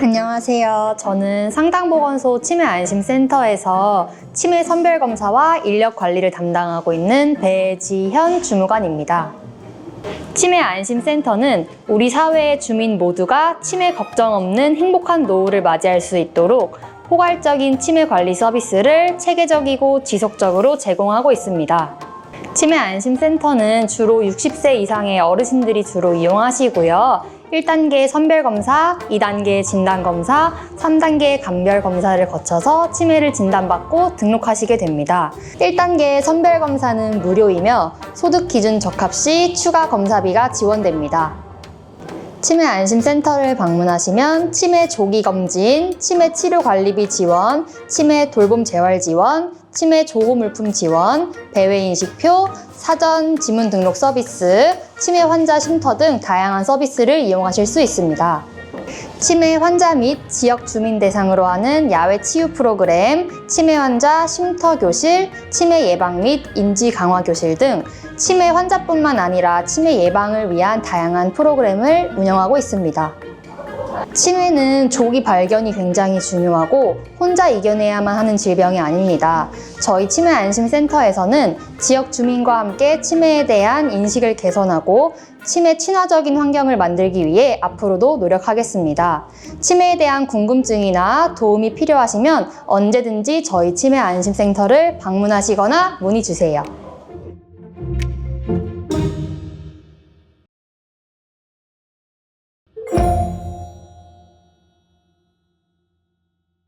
안녕하세요. 저는 상당보건소 치매안심센터에서 치매 선별검사와 인력 관리를 담당하고 있는 배지현 주무관입니다. 치매안심센터는 우리 사회의 주민 모두가 치매 걱정 없는 행복한 노후를 맞이할 수 있도록 포괄적인 치매 관리 서비스를 체계적이고 지속적으로 제공하고 있습니다. 치매 안심센터는 주로 60세 이상의 어르신들이 주로 이용하시고요. 1단계 선별검사, 2단계 진단검사, 3단계 감별검사를 거쳐서 치매를 진단받고 등록하시게 됩니다. 1단계 선별검사는 무료이며 소득 기준 적합 시 추가 검사비가 지원됩니다. 치매 안심센터를 방문하시면 치매 조기 검진, 치매 치료 관리비 지원, 치매 돌봄 재활 지원, 치매 조호 물품 지원, 배회 인식표, 사전 지문 등록 서비스, 치매 환자 쉼터 등 다양한 서비스를 이용하실 수 있습니다. 치매 환자 및 지역 주민 대상으로 하는 야외 치유 프로그램, 치매 환자 쉼터 교실, 치매 예방 및 인지 강화 교실 등 치매 환자뿐만 아니라 치매 예방을 위한 다양한 프로그램을 운영하고 있습니다. 치매는 조기 발견이 굉장히 중요하고 혼자 이겨내야만 하는 질병이 아닙니다. 저희 치매 안심센터에서는 지역 주민과 함께 치매에 대한 인식을 개선하고 치매 친화적인 환경을 만들기 위해 앞으로도 노력하겠습니다. 치매에 대한 궁금증이나 도움이 필요하시면 언제든지 저희 치매 안심센터를 방문하시거나 문의 주세요.